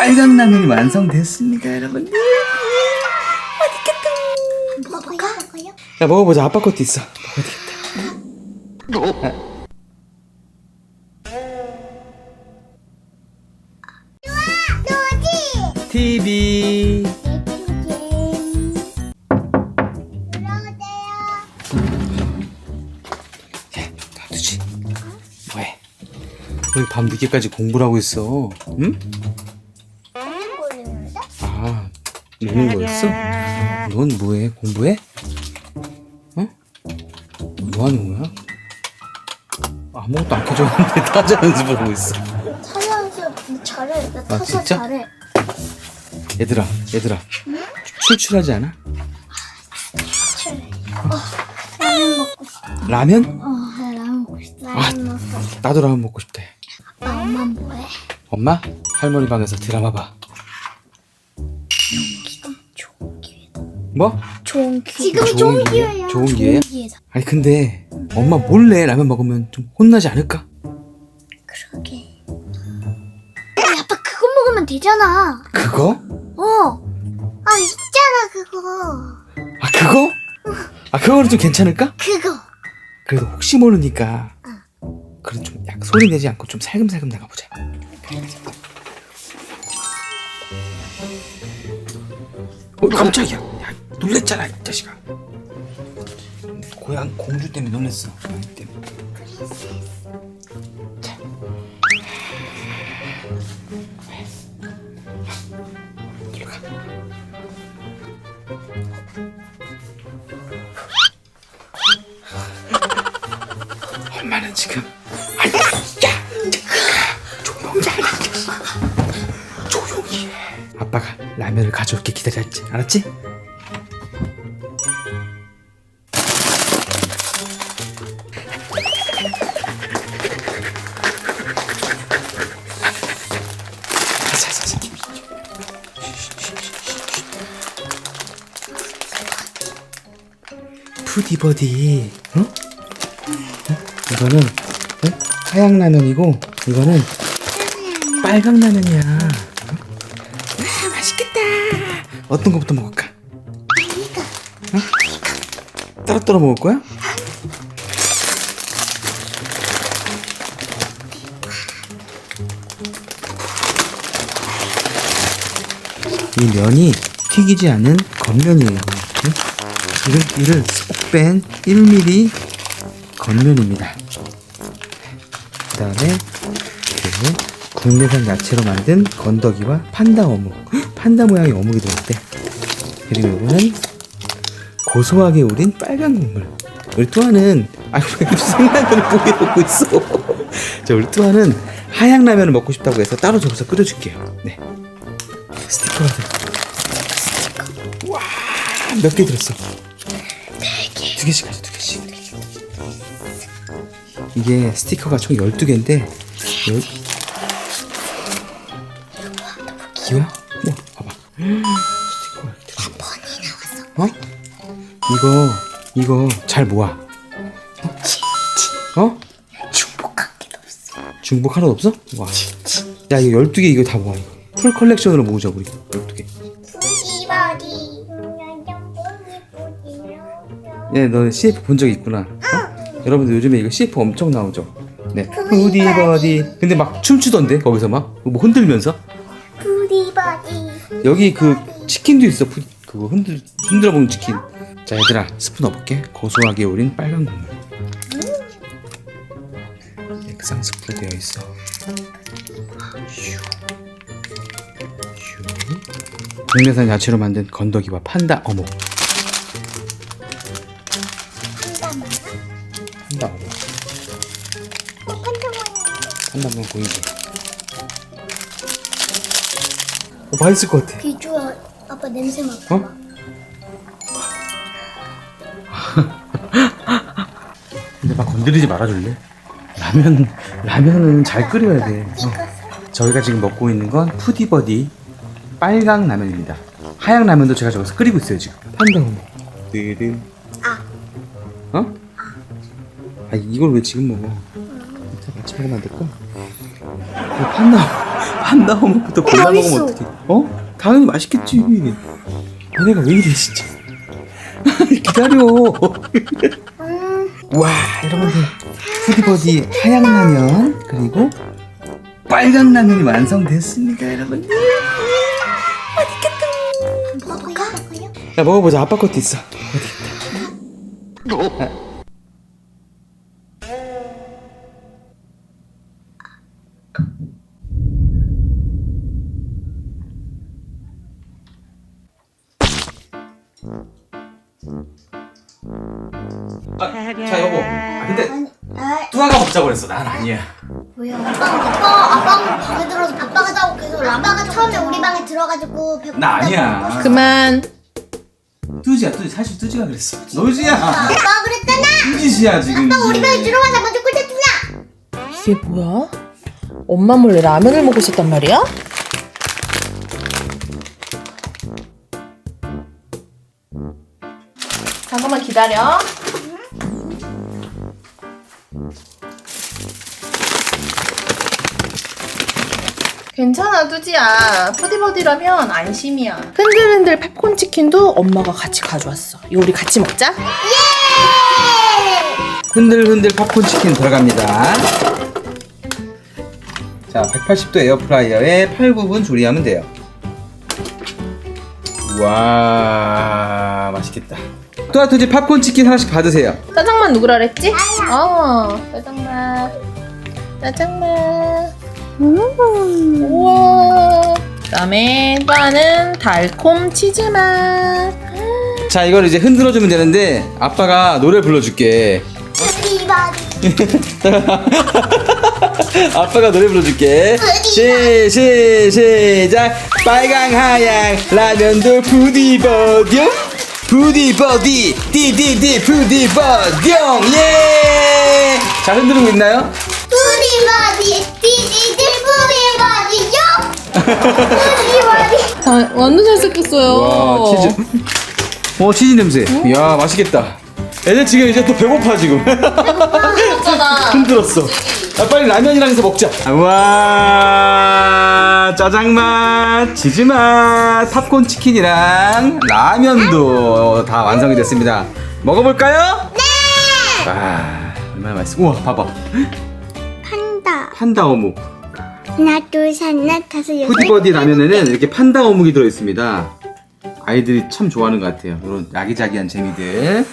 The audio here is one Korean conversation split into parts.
빨강 라면이 완성됐습니다, 여러분. 먹어볼까? 먹어요? 야 먹어보자. 아빠 것도 있어. 먹어야 되겠다. 노지! TV. 밤 늦게까지 공부를 하고 있어? 응? 아, 노는 거였어? 넌 뭐해? 공부해? 어? 뭐 하는 거야? 아무것도 안 켜졌는데 타자 연습을 하고 있어. 타자 연습 잘해. 나 아, 타자 진짜? 잘해. 얘들아, 얘들아. 출출하지 않아? 잘해. 어, 라면 먹고 싶어. 라면? 어, 나 라면 먹고 싶어. 라면 먹고 싶어. 나도 라면 먹고 싶대. 아빠, 엄마 뭐해? 엄마? 할머니 방에서 드라마 봐. 뭐? 좋은 기회. 지금 좋은 좋은 기회? 기회야. 좋은 기회야? 기회다. 아니 근데 엄마 몰래 라면 먹으면 좀 혼나지 않을까? 그러게. 아니, 아빠 그거 먹으면 되잖아. 그거? 어. 아, 있잖아, 그거. 아 그거? 아 그거는 좀 괜찮을까? 그거. 그래도 혹시 모르니까 그래 좀약 소리 내지 않고 좀 살금살금 나가보자. 어 깜짝이야. 야, 놀랬잖아 이 자식아. 고양 공주 때문에 놀랬어. 고양이 때문에. 자. 들어가. 엄마는 지금 아니 야 조용히 하라 조용히 해 아빠가 라면을 가져올게 기다렸지 알았지? 푸디버디 어? 이거는 어? 하양 라면이고 이거는 빨강 라면이야. 어? 아 맛있겠다. 어떤 거부터 먹을까? 어? 따로 따로 먹을 거야? 이 면이 튀기지 않은 겉면이에요. 응? 기름기를 쏙 뺀 1mm 겉면입니다. 그 다음에 그 국내산 야채로 만든 건더기와 판다 어묵. 헉, 판다 모양의 어묵이 들어있대. 그리고 이거는 고소하게 우린 빨간 국물. 우리 뚜아는 아이고 왜 생라면을 보게 먹고 있어? 자 우리 뚜아는 하양 라면을 먹고 싶다고 해서 따로 저기서 끓여줄게요. 네. 스티커가 들어. 와몇 개 들었어 두 개씩 가져 두 개씩 이게 스티커가 총 12개인데 열... 귀여워? 우와 봐봐 스티커가 이렇게 들어 어? 이거 이거 잘 모아 어? 어? 중복한 게 없어. 중복 하나도 없어? 와. 야 이거 12개 이거 다 모아 이거 풀 컬렉션으로 모으자 우리 예, 너 CF 본 적 있구나. 어? 여러분들 요즘에 이거 CF 엄청 나오죠? 네. 후디버디. 근데 막 춤추던데 거기서 막 뭐 흔들면서 부디바디. 여기 그 치킨도 있어. 푸, 그거 흔들 흔들어 먹는 치킨. 자 얘들아 스푼 넣어볼게. 고소하게 우린 빨간 국물. 액상 스프로 되어 있어. 슈. 슈. 국내산 야채로 만든 건더기와 판다 어묵. 어묵 보이지? 어, 맛있을 것 같아. 비주얼 아빠 냄새 맡아. 어? 근데 막 건드리지 말아줄래? 라면 라면은 잘 끓여야 돼. 어. 저희가 지금 먹고 있는 건 푸디버디 빨강 라면입니다. 하양 라면도 제가 저기서 끓이고 있어요 지금. 판다고. 느름. 아. 어? 아 이걸 왜 지금 먹어? 이따 아침에 만들까? 판다 판다 어묵부터 골라 먹으면 맛있어. 어떡해? 어? 당연히 맛있겠지. 얘네가 왜 이래 진짜. 기다려. 음, 와 여러분들 푸디버디 하양 라면 그리고 빨간 라면이 완성됐습니다 여러분. 먹어볼까? 야 먹어보자 아빠 것도 있어. 아, 자 여보 근데 아니, 아, 뚜아가 먹자고 그랬어 난 아니야 뭐야? 아빠, 아빠, 아빠가 방에 들어서 바빠가 자고 계속 아빠가 처음에 우리 방에 들어가지고 배고프다고 나 아니야 그만. 뚜지야 뚜지 사실 뚜지가 그랬어 너지야 아빠 그랬잖아. 뚜지야 지금 아빠 우리 이제. 방에 들어가자 먼저 꿀팁이야. 이게 뭐야? 엄마 몰래 라면을 먹고 있었단 말이야? 잠깐만 기다려. 괜찮아, 뚜지야. 푸디버디라면 안심이야. 흔들흔들 팝콘 치킨도 엄마가 같이 가져왔어. 이거 우리 같이 먹자. 흔들흔들 팝콘 치킨 들어갑니다. 자, 180도 에어프라이어에 8부분 조리하면 돼요. 와, 맛있겠다. 또아토지 팝콘 치킨 하나씩 받으세요. 짜장면 누구라 그랬지? 어, 짜장면. 짜장 면. 우와. 그다음에 또 하나는 달콤 치즈 맛. 자, 이걸 이제 흔들어 주면 되는데 아빠가 노래 불러줄게. 푸디버디. 아빠가 노래 불러줄게. 시, 시, 시작. 빨강, 하양, 라면도 푸디버디용. 푸디버디, 디디디, 푸디버디용. 예! 자, 흔들고 있나요? 아, 완전 잘생겼어요. 와, 치즈. 어, 치즈 냄새. 이야, 맛있겠다. 애들 지금 이제 또 배고파, 지금. 흔들었어. 아, 빨리 라면이랑 해서 먹자. 와, 짜장 맛, 치즈 맛, 팝콘 치킨이랑 라면도 다 완성이 됐습니다. 먹어볼까요? 네! 와, 얼마나 맛있어. 우와, 봐봐. 판다. 어묵. 하나 둘 셋 넷 다섯 여섯. 푸디버디 라면에는 이렇게 판다 어묵이 들어있습니다. 아이들이 참 좋아하는 것 같아요. 이런 야기자기한 재미들.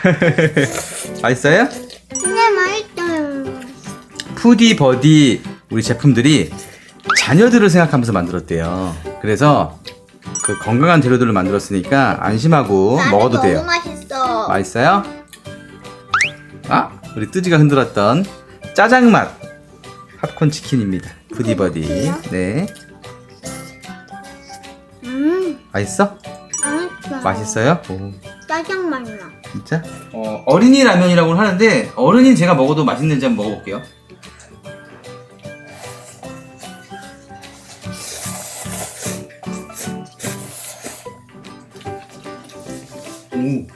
맛있어요? 네 맛있어요. 푸디버디 우리 제품들이 자녀들을 생각하면서 만들었대요. 그래서 그 건강한 재료들을 만들었으니까 안심하고 나는 먹어도 너무 돼요. 맛있어. 맛있어요? 아, 우리 뜨지가 흔들었던 짜장맛 팝콘 치킨입니다. 푸디버디. 네. 음, 맛있어? 맛있어. 맛있어요? 오, 짜장면 나. 진짜? 어, 어린이 라면이라고 하는데 어른이 제가 먹어도 맛있는지 한번 먹어볼게요. 오,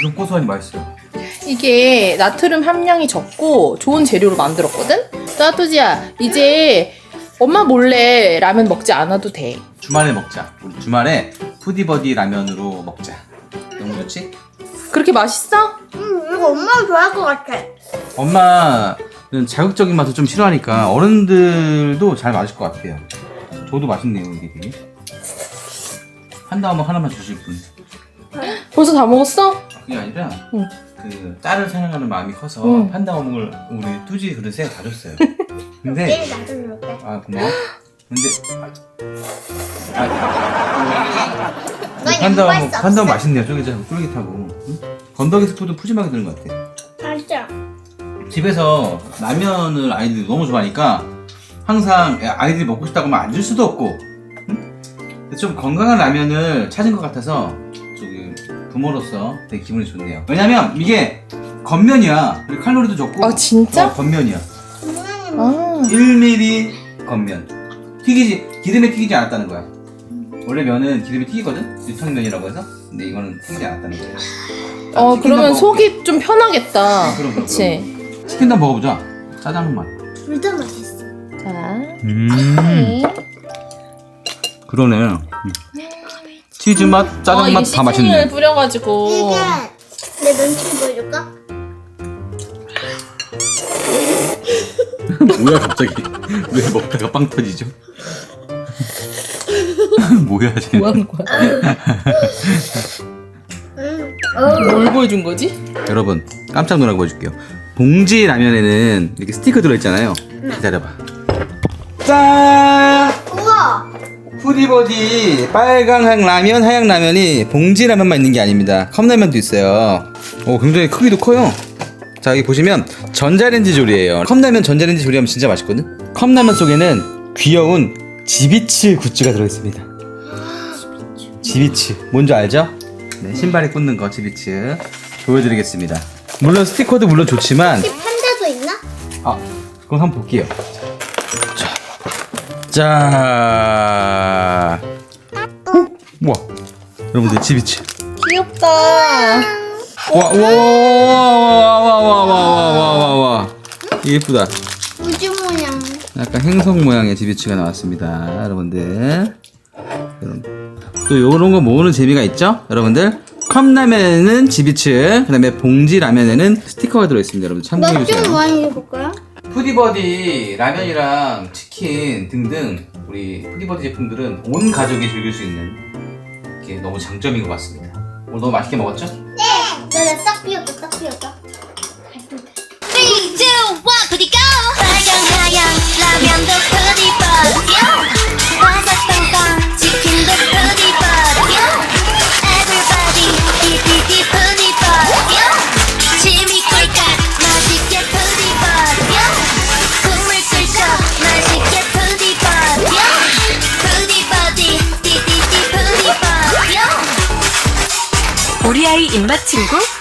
이건 고소하니 맛있어요. 이게 나트륨 함량이 적고 좋은 재료로 만들었거든? 따뚜지야, 이제 엄마 몰래 라면 먹지 않아도 돼. 주말에 먹자. 우리 주말에 푸디버디 라면으로 먹자. 너무 좋지? 그렇게 맛있어? 음, 이거 엄마가 좋아할 것 같아. 엄마는 자극적인 맛을 좀 싫어하니까 어른들도 잘 맞을 것 같아요. 저도 맛있네요, 이게 되게. 한 다음에 하나만 주실 분. 벌써 다 먹었어? 아, 그게 아니라 응. 그 딸을 사랑하는 마음이 커서 응. 판다 어묵을 우리 뚜지 그릇에 가졌어요. 근데 내일 나도 줄게. 아 고마워. 근데 아, 아, 넌 판다 양보할 어묵 수 판다 어묵 없어. 맛있네요. 쫄깃하고 쫄깃하고 응? 건더기 스프도 푸짐하게 드는 것 같아. 맞아. 집에서 라면을 아이들이 너무 좋아하니까 항상 아이들이 먹고 싶다고 하면 안 줄 수도 없고 응? 좀 건강한 라면을 찾은 것 같아서 부모로서 되게 기분이 좋네요. 왜냐면 이게 겉면이야. 그리고 칼로리도 적고 아, 진짜? 어, 겉면이야. 아, 1mm 겉면. 튀기지 기름에 튀기지 않았다는 거야. 원래 면은 기름에 튀기거든? 유청면이라고 해서? 근데 이거는 튀기지 않았다는 거야. 자, 어, 치킨도 그러면 먹어볼게. 속이 좀 편하겠다. 그럼, 그럼, 그치? 치킨도 한번 먹어보자. 짜장맛 둘다 맛있어. 자, 음. 네. 그러네. 음. 치즈 맛 짜장 어, 맛 이게 다 맛있네 시즈닝을 뿌려가지고 이게 내 눈치 보여줄까? 뭐야 갑자기 왜 먹다가 빵 터지죠? 뭐야 쟤 뭐 하는 거야? 응. 뭘 보여준 거지? 여러분 깜짝 놀라고 보여줄게요 봉지 라면에는 이렇게 스티커 들어있잖아요 기다려봐 짠. 푸디버디 빨강향 라면 하양 라면이 봉지 라면만 있는 게 아닙니다. 컵라면도 있어요. 오 굉장히 크기도 커요. 자 여기 보시면 전자레인지 조리예요. 컵라면 전자레인지 조리하면 진짜 맛있거든? 컵라면 속에는 귀여운 지비츠 굿즈가 들어있습니다. 지비츠 뭔지 알죠? 네 신발에 꽂는 거 지비츠 보여드리겠습니다. 물론 스티커도 물론 좋지만 혹시 판다도 있나? 아, 그럼 한번 볼게요. 자, 자, 어? 우와, 여러분들 지비치. 귀엽다. 와, 와, 와, 와, 와, 와, 와, 와, 와, 와. 예쁘다. 우주 모양. 약간 행성 모양의 지비치가 나왔습니다, 여러분들. 여러분. 또 요런 거 모으는 재미가 있죠, 여러분들. 컵라면에는 지비츠, 그다음에 봉지 라면에는 스티커가 들어있습니다, 여러분 참고해 주세요. 몇종 많이 해볼까요? 푸디버디 라면이랑 치킨 등등 우리 푸디버디 제품들은 온 가족이 즐길 수 있는 게 너무 장점인 것 같습니다. 오늘 너무 맛있게 먹었죠? 나싹 비웠다, 싹 비웠다. 3, 2, 1, 부디 go! 빨강 하양 라면도 친구?